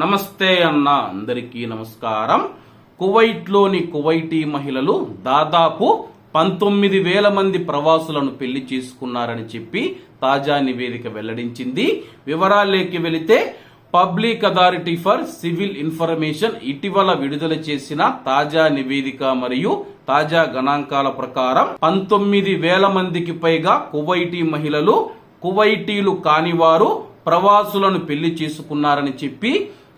నమస్తే అన్న అందరికీ నమస్కారం. కువైట్లోని కువైటీ మహిళలు దాదాపు పంతొమ్మిది వేల మంది ప్రవాసులను పెళ్ళి చేసుకున్నారని చెప్పి తాజా నివేదిక వెల్లడించింది. వివరాల్లోకి వెళితే public authority for civil information ఇటీవల విడుదల చేసిన తాజా నివేదిక మరియు తాజా గణాంకాల ప్రకారం పంతొమ్మిది వేల మందికి పైగా కువైటీ మహిళలు కువైటీలు కానివారు ప్రవాసులను పెళ్ళి చేసుకున్నారని చెప్పి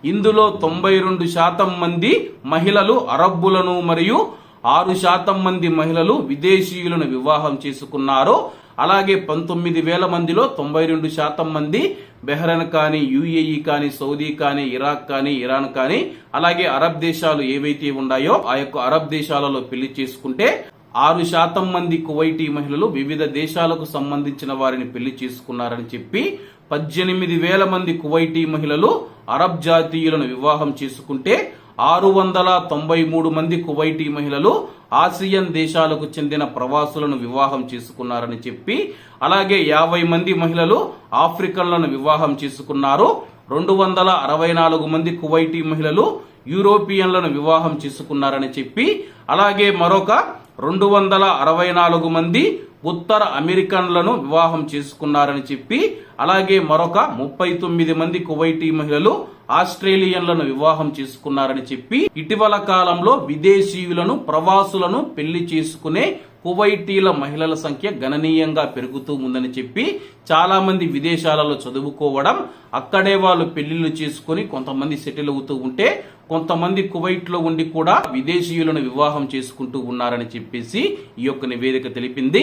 ఇందులో తొంభై రెండు శాతం మంది మహిళలు అరబ్బులను మరియు ఆరు శాతం మంది మహిళలు విదేశీయులను వివాహం చేసుకున్నారు. అలాగే పంతొమ్మిది వేల మందిలో తొంభై రెండు శాతం మంది బెహ్రన్ కానీ యుఏఈ కానీ సౌదీ కానీ ఇరాక్ కానీ ఇరాన్ కానీ అలాగే అరబ్ దేశాలు ఏవైతే ఉన్నాయో ఆ యొక్క అరబ్ దేశాలలో పెళ్ళి చేసుకుంటే ఆరు శాతం మంది కువైటీ మహిళలు వివిధ దేశాలకు సంబంధించిన వారిని పెళ్ళి చేసుకున్నారని చెప్పి పద్దెనిమిది వేల మంది కువైటీ మహిళలు అరబ్ జాతీయులను వివాహం చేసుకుంటే ఆరు వందల తొంభై మూడు మంది కువైటీ మహిళలు ఆసియన్ దేశాలకు చెందిన ప్రవాసులను వివాహం చేసుకున్నారని చెప్పి అలాగే యాభై మంది మహిళలు ఆఫ్రికన్లను వివాహం చేసుకున్నారు. రెండు వందల అరవై నాలుగు మంది కువైటీ మహిళలు యూరోపియన్లను వివాహం చేసుకున్నారని చెప్పి అలాగే మరొక రెండు వందల అరవై నాలుగు మంది ఉత్తర అమెరికన్లను వివాహం చేసుకున్నారని చెప్పి అలాగే మరొక ముప్పై తొమ్మిది మంది కువైటీ మహిళలు ఆస్ట్రేలియన్లను వివాహం చేసుకున్నారని చెప్పి ఇటీవల కాలంలో విదేశీయులను ప్రవాసులను పెళ్ళి చేసుకునే కువైటీల మహిళల సంఖ్య గణనీయంగా పెరుగుతూ ఉందని చెప్పి చాలా మంది విదేశాలలో చదువుకోవడం అక్కడే వాళ్ళు పెళ్ళిళ్ళు చేసుకుని కొంతమంది సెటిల్ అవుతూ ఉంటే కొంతమంది కువైట్లో ఉండి కూడా విదేశీయులను వివాహం చేసుకుంటూ ఉన్నారని చెప్పేసి ఈ యొక్క నివేదిక తెలిపింది.